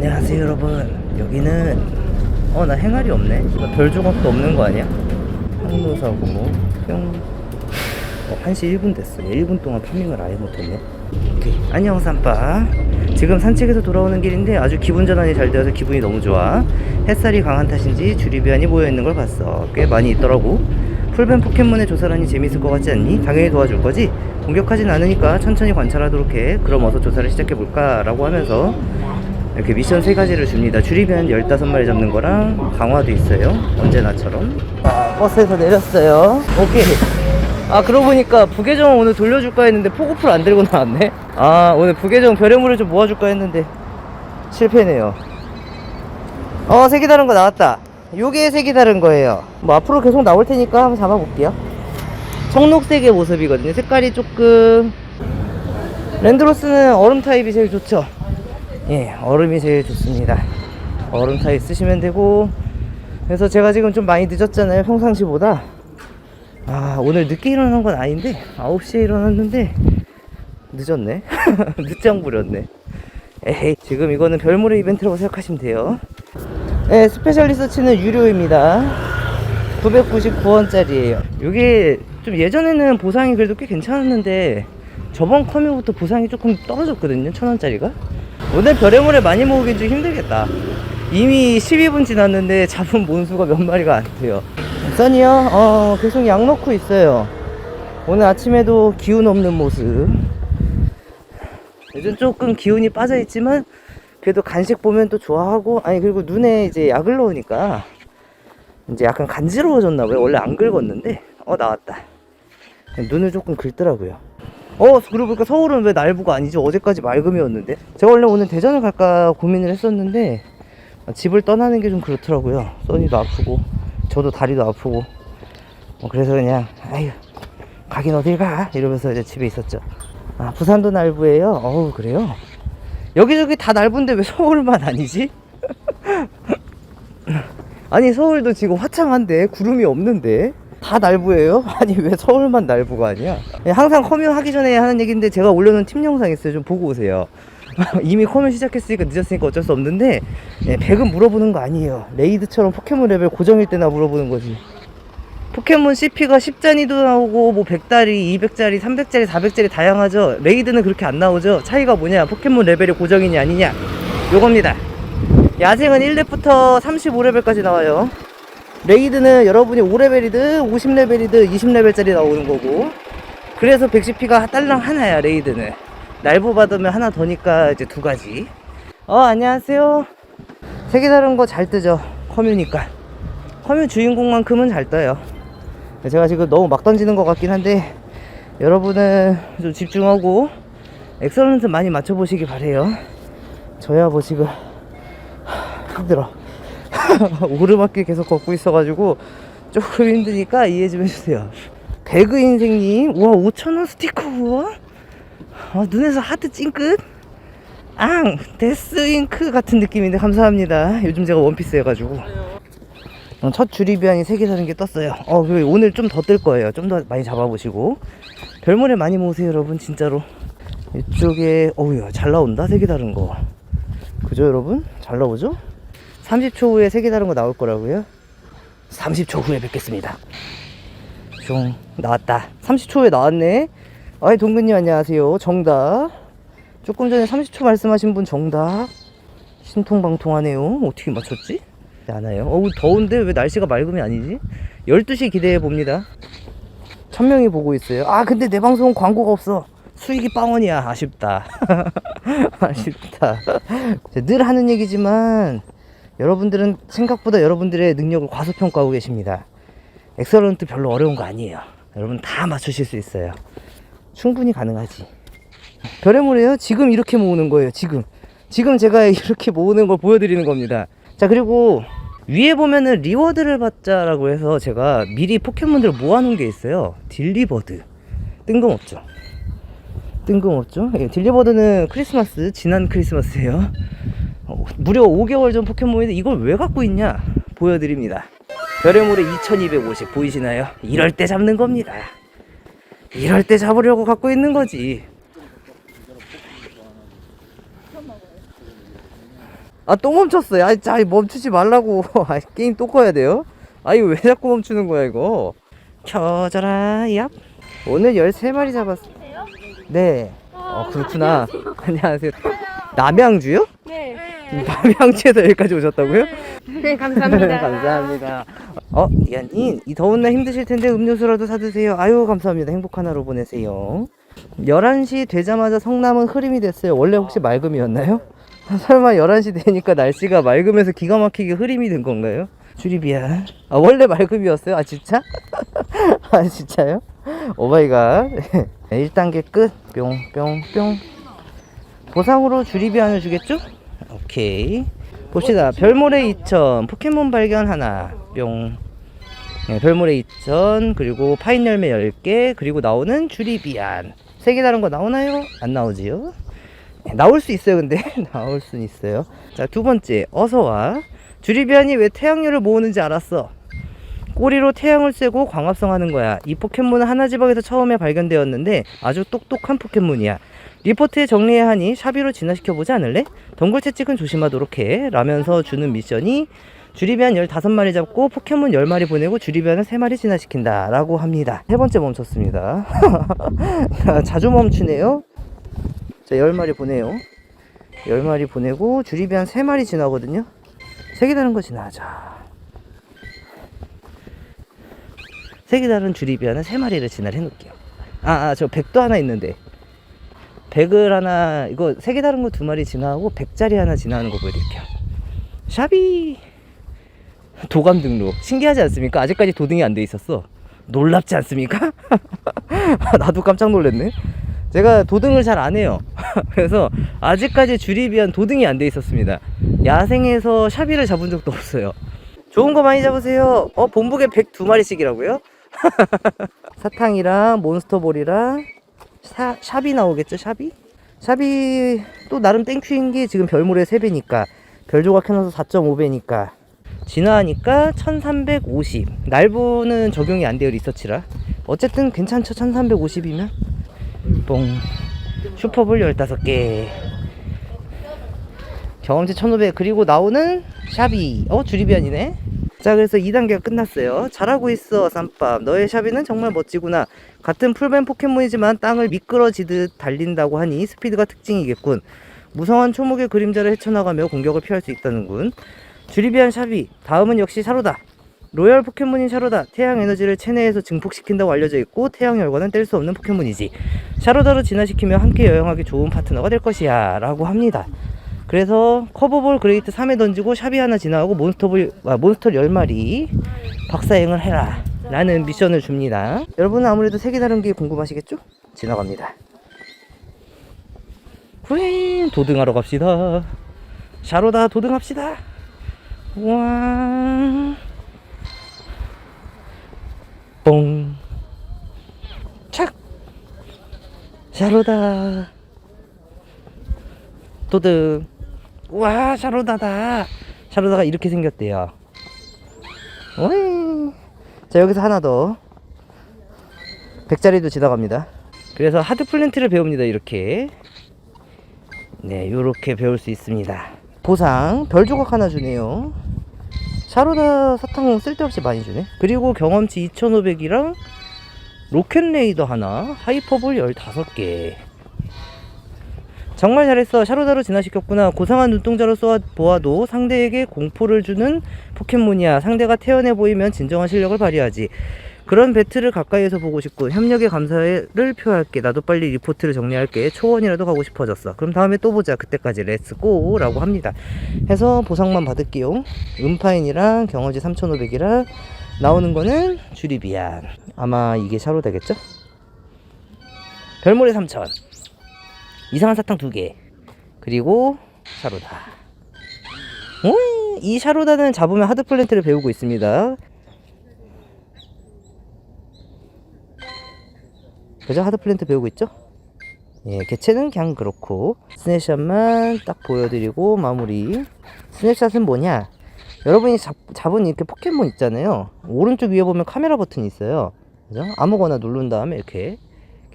안녕하세요 여러분. 여기는 어 나 행할이 없네. 나별 조각도 없는 거 아니야? 항로사고 뿅. 어, 1시 1분 됐어 1분 동안 파밍을 아예 못했네. 오케이. 안녕 삼빠. 지금 산책에서 돌아오는 길인데 아주 기분 전환이 잘 되어서 기분이 너무 좋아. 햇살이 강한 탓인지 주리비안이 모여있는 걸 봤어. 꽤 많이 있더라고. 풀뱀 포켓몬의 조사라니 재밌을 것 같지 않니? 당연히 도와줄 거지? 공격하진 않으니까 천천히 관찰하도록 해. 그럼 어서 조사를 시작해볼까? 라고 하면서 이렇게 미션 세 가지를 줍니다. 주리변 15마리 잡는 거랑 강화도 있어요. 언제나처럼. 아, 버스에서 내렸어요. 오케이. 아, 그러고 보니까 부계정 오늘 돌려줄까 했는데 포고풀 안 들고 나왔네. 아, 오늘 부계정 별의물을 좀 모아줄까 했는데 실패네요. 어, 색이 다른 거 나왔다. 요게 색이 다른 거예요. 뭐 앞으로 계속 나올 테니까 한번 잡아볼게요. 청록색의 모습이거든요. 색깔이 조금 랜드로스는 얼음 타입이 제일 좋죠. 예, 얼음이 제일 좋습니다. 얼음 타입 쓰시면 되고 그래서 제가 지금 좀 많이 늦었잖아요. 평상시보다. 아, 오늘 늦게 일어난 건 아닌데 9시에 일어났는데 늦었네. 늦장 부렸네. 에이, 지금 이거는 별물의 이벤트라고 생각하시면 돼요. 네, 스페셜 리서치는 유료입니다. 999원짜리예요. 이게 좀 예전에는 보상이 그래도 꽤 괜찮았는데 저번 커뮤부터 보상이 조금 떨어졌거든요. 천 원짜리가. 오늘 별의물을 많이 모으긴 좀 힘들겠다. 이미 12분 지났는데 잡은 몬수가 몇 마리가 안 돼요. 써니요? 어, 계속 약 넣고 있어요. 오늘 아침에도 기운 없는 모습. 요즘 조금 기운이 빠져 있지만 그래도 간식 보면 또 좋아하고 아니 그리고 눈에 이제 약을 넣으니까 이제 약간 간지러워졌나 봐요. 원래 안 긁었는데 어 나왔다. 눈을 조금 긁더라고요. 어 그러고 보니까 서울은 왜 날부가 아니죠? 어제까지 맑음이었는데 제가 원래 오늘 대전을 갈까 고민을 했었는데 아, 집을 떠나는 게 좀 그렇더라고요. 써니도 아프고 저도 다리도 아프고 뭐 그래서 그냥 아유 가긴 어딜 가 이러면서 이제 집에 있었죠. 아 부산도 날부예요. 어우 그래요? 여기저기 다 날부인데 왜 서울만 아니지? 아니 서울도 지금 화창한데 구름이 없는데 다 날부예요? 아니 왜 서울만 날부가 아니야? 예, 항상 커뮤 하기 전에 하는 얘기인데 제가 올려놓은 팀 영상 있어요. 좀 보고 오세요. 이미 커뮤 시작했으니까 늦었으니까 어쩔 수 없는데 예, 100은 물어보는 거 아니에요. 레이드처럼 포켓몬 레벨 고정일 때나 물어보는 거지. 포켓몬 CP가 10잔이도 나오고 뭐 100짜리, 200짜리, 300짜리, 400짜리 다양하죠. 레이드는 그렇게 안 나오죠. 차이가 뭐냐? 포켓몬 레벨이 고정이냐 아니냐? 요겁니다. 야생은 1렙부터 35레벨까지 나와요. 레이드는 여러분이 5레벨이든 50레벨이든 20레벨짜리 나오는 거고 그래서 110피가 딸랑 하나야 레이드는. 날보 받으면 하나 더니까 이제 두 가지. 어 안녕하세요. 색이 다른 거 잘 뜨죠? 커뮤니까. 커뮤 주인공만큼은 잘 떠요. 제가 지금 너무 막 던지는 것 같긴 한데 여러분은 좀 집중하고 엑설런트 많이 맞춰보시기 바래요. 저야 뭐 지금 힘들어. 오르막길 계속 걷고 있어가지고 조금 힘드니까 이해 좀 해주세요. 배그 인생님, 우와 5천원 스티커 우와. 아, 눈에서 하트 찡긋. 앙 데스윙크 같은 느낌인데 감사합니다. 요즘 제가 원피스 해가지고. 어, 첫 주리비안이 3개 사는 게 떴어요. 어, 그리고 오늘 좀 더 뜰 거예요. 좀 더 많이 잡아보시고. 별모래 많이 모으세요, 여러분. 진짜로. 이쪽에, 어우야, 잘 나온다. 3개 다른 거. 그죠, 여러분? 잘 나오죠? 30초 후에 색이 다른 거 나올 거라고요? 30초 후에 뵙겠습니다. 종 나왔다. 30초 후에 나왔네. 아이 동근님 안녕하세요. 정답. 조금 전에 30초 말씀하신 분 정답. 신통방통하네요. 어떻게 맞췄지? 않아요. 어우 더운데 왜 날씨가 맑음이 아니지? 12시 기대해 봅니다. 천 명이 보고 있어요. 아 근데 내 방송은 광고가 없어. 수익이 빵원이야. 아쉽다. 아쉽다. 늘 하는 얘기지만 여러분들은 생각보다 여러분들의 능력을 과소평가하고 계십니다. 엑설런트 별로 어려운 거 아니에요. 여러분 다 맞추실 수 있어요. 충분히 가능하지. 별의물이에요. 지금 이렇게 모으는 거예요. 지금. 지금 제가 이렇게 모으는 걸 보여드리는 겁니다. 자, 그리고 위에 보면은 리워드를 받자라고 해서 제가 미리 포켓몬들을 모아놓은 게 있어요. 딜리버드. 뜬금없죠. 뜬금없죠. 예, 딜리버드는 크리스마스, 지난 크리스마스예요. 어, 무려 5개월 전 포켓몬인데 이걸 왜 갖고 있냐 보여드립니다 별의물에 2250 보이시나요? 이럴 때 잡는 겁니다. 이럴 때 잡으려고 갖고 있는 거지. 아 또 멈췄어요. 아 자, 멈추지 말라고. 아, 게임 또 꺼야 돼요? 아 이거 왜 자꾸 멈추는 거야 이거? 켜져라 얍. 오늘 13마리 잡았어 네. 어, 그렇구나. 안녕하세요. 남양주요? 네. 남양주에서 여기까지 오셨다고요? 네, 감사합니다. 감사합니다. 어, 이한님, 이 더운 날 힘드실 텐데 음료수라도 사드세요. 아유, 감사합니다. 행복한 하루 보내세요. 11시 되자마자 성남은 흐림이 됐어요. 원래 혹시 맑음이었나요? 설마 11시 되니까 날씨가 맑으면서 기가 막히게 흐림이 된 건가요? 주리비야. 아, 원래 맑음이었어요? 아, 진짜? 아, 진짜요? 오마이갓. 1단계 끝. 뿅, 뿅, 뿅. 보상으로 주리비 안을 주겠죠? 오케이. 봅시다. 별모래 2000 포켓몬 발견 하나 뿅. 네, 별모래 2000 그리고 파인 열매 10개 그리고 나오는 주리비안. 세 개 다른 거 나오나요? 안 나오지요? 네, 나올 수 있어요. 근데 나올 수는 있어요. 자, 두 번째. 어서 와. 주리비안이 왜 태양열을 모으는지 알았어. 꼬리로 태양을 쐬고 광합성 하는 거야. 이 포켓몬은 하나지방에서 처음에 발견되었는데 아주 똑똑한 포켓몬이야. 리포트에 정리해야 하니 샤비로 진화시켜보지 않을래? 덩굴 채찍은 조심하도록 해. 라면서 주는 미션이 주리비안 15마리 잡고 포켓몬 10마리 보내고 주리비안을 3마리 진화시킨다. 라고 합니다. 세 번째 멈췄습니다. 자주 멈추네요. 자, 10마리 보내요. 10마리 보내고 주리비안 3마리 진화거든요. 3개 다른 거 진화하자. 3개 다른 주리비안은 3마리를 진화를 해놓을게요. 아, 아, 저 백도 하나 있는데. 백을 하나 이거 세 개 다른 거 두 마리 진화하고 백짜리 하나 진화하는 거 보여드릴게요. 샤비 도감 등록 신기하지 않습니까? 아직까지 도등이 안 돼 있었어. 놀랍지 않습니까? 나도 깜짝 놀랐네. 제가 도등을 잘 안 해요. 그래서 아직까지 주리비안 도등이 안 돼 있었습니다. 야생에서 샤비를 잡은 적도 없어요. 좋은 거 많이 잡으세요. 어, 본복에 102마리씩이라고요? 사탕이랑 몬스터볼이랑 사, 샵이 나오겠죠 샵이? 샵이 또 나름 땡큐인 게 지금 별물의 3배니까 별조각 해놔서 4.5배니까. 진화하니까 1350 날부는 적용이 안 돼요 리서치라. 어쨌든 괜찮죠 1350이면? 뽕. 슈퍼볼 15개. 경험치 1500 그리고 나오는 샵이 어 주리비안이네 자 그래서 2단계가 끝났어요. 잘하고 있어 쌈밥. 너의 샤비는 정말 멋지구나. 같은 풀뱀 포켓몬이지만 땅을 미끄러지듯 달린다고 하니 스피드가 특징이겠군. 무성한 초목의 그림자를 헤쳐나가며 공격을 피할 수 있다는군. 주리비안 샤비 다음은 역시 샤로다. 로얄 포켓몬인 샤로다. 태양 에너지를 체내에서 증폭시킨다고 알려져 있고 태양 열과는 뗄 수 없는 포켓몬이지. 샤로다로 진화시키며 함께 여행하기 좋은 파트너가 될 것이야 라고 합니다 그래서 커버볼 그레이트 3에 던지고 샵이 하나 지나가고 몬스터볼 아, 몬스터 10마리 박사행을 해라 라는 미션을 줍니다 여러분은 아무래도 색이 다른 게 궁금하시겠죠? 지나갑니다 후잉 도등하러 갑시다 샤로다 도등합시다 와 뽕. 착. 샤로다. 도등. 와, 샤로다다. 샤로다가 이렇게 생겼대요. 자, 여기서 하나 더. 백자리도 지나갑니다. 그래서 하드 플랜트를 배웁니다. 이렇게. 네, 요렇게 배울 수 있습니다. 보상 별 조각 하나 주네요. 샤로다 사탕 쓸데없이 많이 주네. 그리고 경험치 2,500이랑 로켓레이더 하나, 하이퍼볼 15개. 정말 잘했어. 샤로다로 진화시켰구나. 고상한 눈동자로 쏘아 보아도 상대에게 공포를 주는 포켓몬이야. 상대가 태연해 보이면 진정한 실력을 발휘하지. 그런 배틀을 가까이에서 보고 싶고 협력에 감사를 표할게. 나도 빨리 리포트를 정리할게. 초원이라도 가고 싶어졌어. 그럼 다음에 또 보자. 그때까지 렛츠고 라고 합니다. 해서 보상만 받을게요. 음파인이랑 경어지 3,500이랑 나오는 거는 주리비안. 아마 이게 샤로다겠죠? 별모래 3,000. 이상한 사탕 2개. 그리고 샤로다. 오, 이 샤로다는 잡으면 하드 플랜트를 배우고 있습니다. 그죠? 하드 플랜트 배우고 있죠? 예, 개체는 그냥 그렇고 스냅샷만 딱 보여드리고 마무리 스냅샷은 뭐냐 여러분이 잡, 잡은 이렇게 포켓몬 있잖아요 오른쪽 위에 보면 카메라 버튼이 있어요 그죠? 아무거나 누른 다음에 이렇게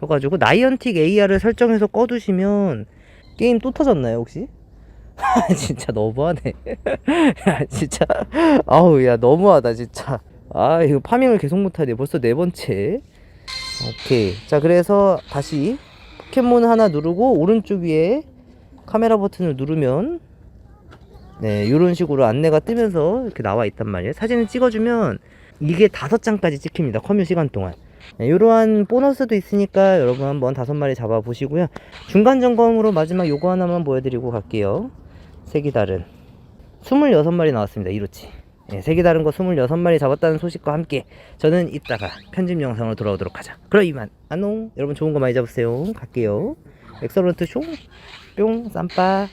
켜가지고 나이언틱 AR을 설정해서 꺼두시면 게임 또 터졌나요 혹시? 아, 진짜 너무하네. 야, 진짜. 아우, 야, 너무하다, 진짜. 아, 이거 파밍을 계속 못하네. 벌써 네 번째. 오케이. 자, 그래서 다시 포켓몬 하나 누르고, 오른쪽 위에 카메라 버튼을 누르면, 네, 이런 식으로 안내가 뜨면서 이렇게 나와 있단 말이에요. 사진을 찍어주면, 이게 다섯 장까지 찍힙니다. 커뮤 시간 동안. 네, 이러한 보너스도 있으니까 여러분 한번 다섯 마리 잡아 보시고요. 중간 점검으로 마지막 요거 하나만 보여드리고 갈게요. 색이 다른 26마리 나왔습니다. 이로치. 예, 색이 다른 거 26마리 잡았다는 소식과 함께 저는 이따가 편집 영상으로 돌아오도록 하자. 그럼 이만 안녕. 여러분 좋은 거 많이 잡으세요. 갈게요. 엑설런트 쇼. 뿅 쌈빠.